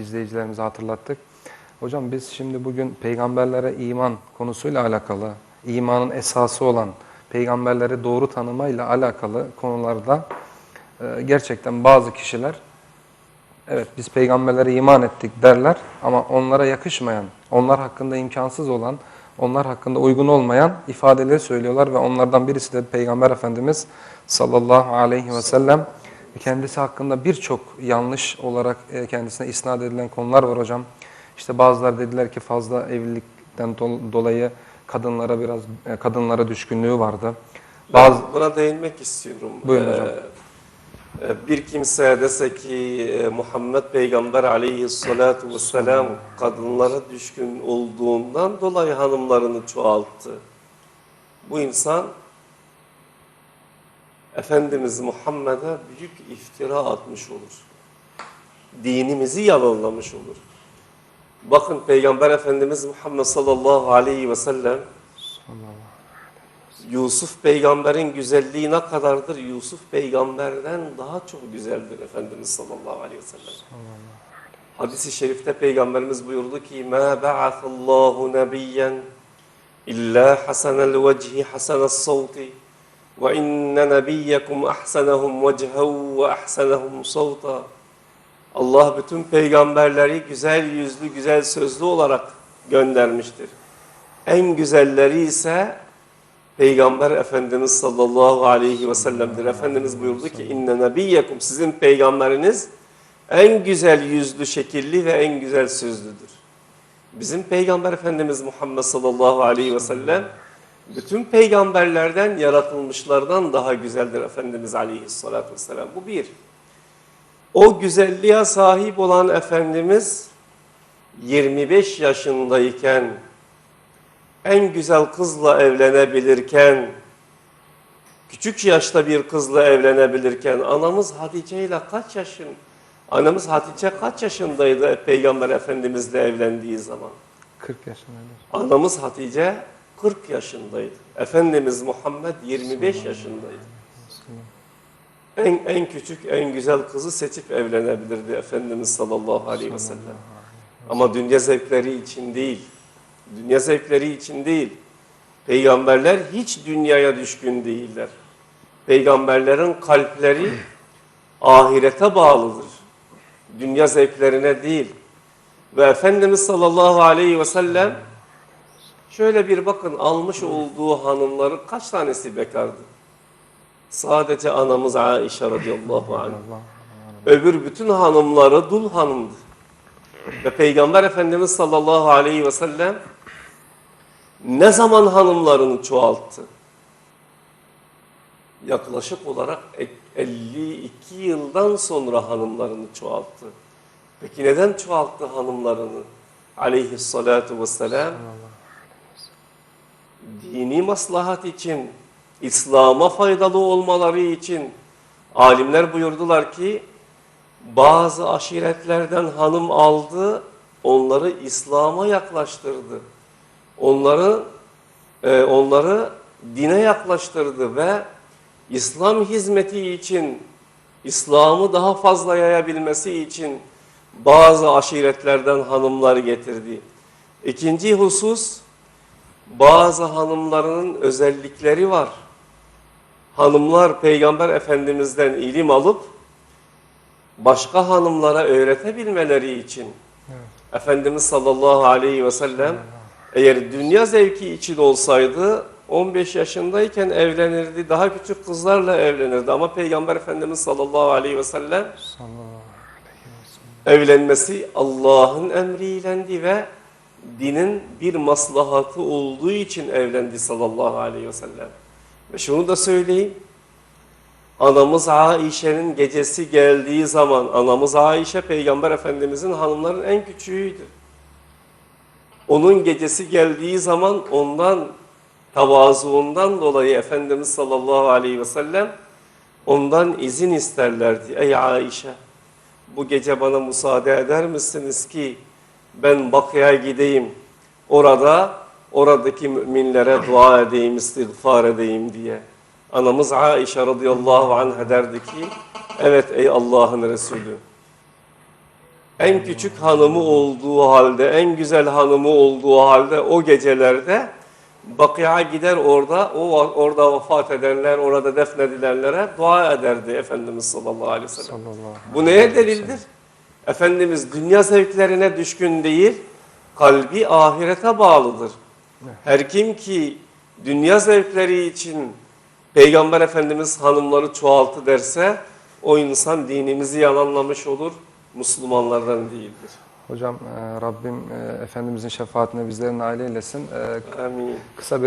izleyicilerimize hatırlattık. Hocam biz şimdi bugün peygamberlere iman konusuyla alakalı, imanın esası olan peygamberleri doğru tanımayla alakalı konularda e, gerçekten bazı kişiler evet biz peygamberlere iman ettik derler ama onlara yakışmayan, onlar hakkında imkansız olan, onlar hakkında uygun olmayan ifadeleri söylüyorlar ve onlardan birisi de Peygamber Efendimiz sallallahu aleyhi ve sellem kendisi hakkında birçok yanlış olarak e, kendisine isnat edilen konular var hocam. İşte bazıları dediler ki fazla evlilikten dol- dolayı kadınlara biraz e, kadınlara düşkünlüğü vardı. Ben Bazı buna değinmek istiyorum. Buyurun hocam. Ee, Bir kimse dese ki Muhammed Peygamber aleyhissalatu vesselam kadınlara düşkün olduğundan dolayı hanımlarını çoğalttı. Bu insan Efendimiz Muhammed'e büyük iftira atmış olur. Dinimizi yalanlamış olur. Bakın Peygamber Efendimiz Muhammed sallallahu aleyhi ve sellem Yusuf peygamberin güzelliği ne kadardır? Yusuf peygamberden daha çok güzeldir Efendimiz sallallahu aleyhi ve sellem. Hadis-i şerifte peygamberimiz buyurdu ki مَا بَعَثَ اللّٰهُ نَبِيًّا إِلَّا حَسَنَ الْوَجْهِ حَسَنَ الصَّوْتِ وَإِنَّ نَبِيَّكُمْ أَحْسَنَهُمْ وَجْهًا وَأَحْسَنَهُمْ صَوْتًا Allah bütün peygamberleri güzel yüzlü, güzel sözlü olarak göndermiştir. En güzelleri ise Peygamber Efendimiz sallallahu aleyhi ve sellem'dir. Efendimiz buyurdu ki inne nebiyyekum sizin peygamberiniz en güzel yüzlü, şekilli ve en güzel sözlüdür. Bizim peygamber Efendimiz Muhammed sallallahu aleyhi ve sellem bütün peygamberlerden yaratılmışlardan daha güzeldir Efendimiz aleyhissalatu vesselam. Bu bir. O güzelliğe sahip olan Efendimiz 25 yaşındayken en güzel kızla evlenebilirken, küçük yaşta bir kızla evlenebilirken anamız Hatice ile kaç yaşın? Anamız Hatice kaç yaşındaydı Peygamber Efendimizle evlendiği zaman? 40 yaşındaydı. Anamız Hatice 40 yaşındaydı. Efendimiz Muhammed 25 yaşındaydı. En, en küçük, en güzel kızı seçip evlenebilirdi Efendimiz sallallahu aleyhi ve sellem. Ama dünya zevkleri için değil. Dünya zevkleri için değil. Peygamberler hiç dünyaya düşkün değiller. Peygamberlerin kalpleri ahirete bağlıdır. Dünya zevklerine değil. Ve Efendimiz sallallahu aleyhi ve sellem şöyle bir bakın almış olduğu hanımları kaç tanesi bekardı? Sadece anamız Aişe radıyallahu anh. Öbür bütün hanımları dul hanımdı. Ve Peygamber Efendimiz sallallahu aleyhi ve sellem ne zaman hanımlarını çoğalttı? Yaklaşık olarak 52 yıldan sonra hanımlarını çoğalttı. Peki neden çoğalttı hanımlarını? Aleyhissalatu vesselam dini maslahat için, İslam'a faydalı olmaları için alimler buyurdular ki bazı aşiretlerden hanım aldı, onları İslam'a yaklaştırdı. Onları e, onları dine yaklaştırdı ve İslam hizmeti için, İslam'ı daha fazla yayabilmesi için bazı aşiretlerden hanımlar getirdi. İkinci husus, bazı hanımlarının özellikleri var. Hanımlar Peygamber Efendimiz'den ilim alıp başka hanımlara öğretebilmeleri için Efendimiz sallallahu aleyhi ve sellem eğer dünya zevki için olsaydı 15 yaşındayken evlenirdi. Daha küçük kızlarla evlenirdi. Ama Peygamber Efendimiz sallallahu aleyhi ve sellem Sallallahu aleyhi ve sellem. evlenmesi Allah'ın emriylendi ve dinin bir maslahatı olduğu için evlendi sallallahu aleyhi ve sellem. Ve şunu da söyleyeyim. Anamız Aişe'nin gecesi geldiği zaman anamız Aişe Peygamber Efendimizin hanımların en küçüğüydü. Onun gecesi geldiği zaman ondan tavazuundan dolayı Efendimiz sallallahu aleyhi ve sellem ondan izin isterlerdi. Ey Aişe bu gece bana müsaade eder misiniz ki ben Bakı'ya gideyim. Orada oradaki müminlere dua edeyim, istiğfar edeyim diye. Anamız Aişe radıyallahu anha derdi ki evet ey Allah'ın Resulü En küçük hanımı olduğu halde, en güzel hanımı olduğu halde o gecelerde Bakıya gider orada, o orada vefat edenler, orada defnedilenlere dua ederdi Efendimiz sallallahu aleyhi ve sellem. Bu neye delildir? Efendimiz dünya zevklerine düşkün değil, kalbi ahirete bağlıdır. Her kim ki dünya zevkleri için Peygamber Efendimiz hanımları çoğaltı derse o insan dinimizi yalanlamış olur, Müslümanlardan değildir. Hocam e, Rabbim e, Efendimizin şefaatine bizlerin nail eylesin. E, Amin. kısa bir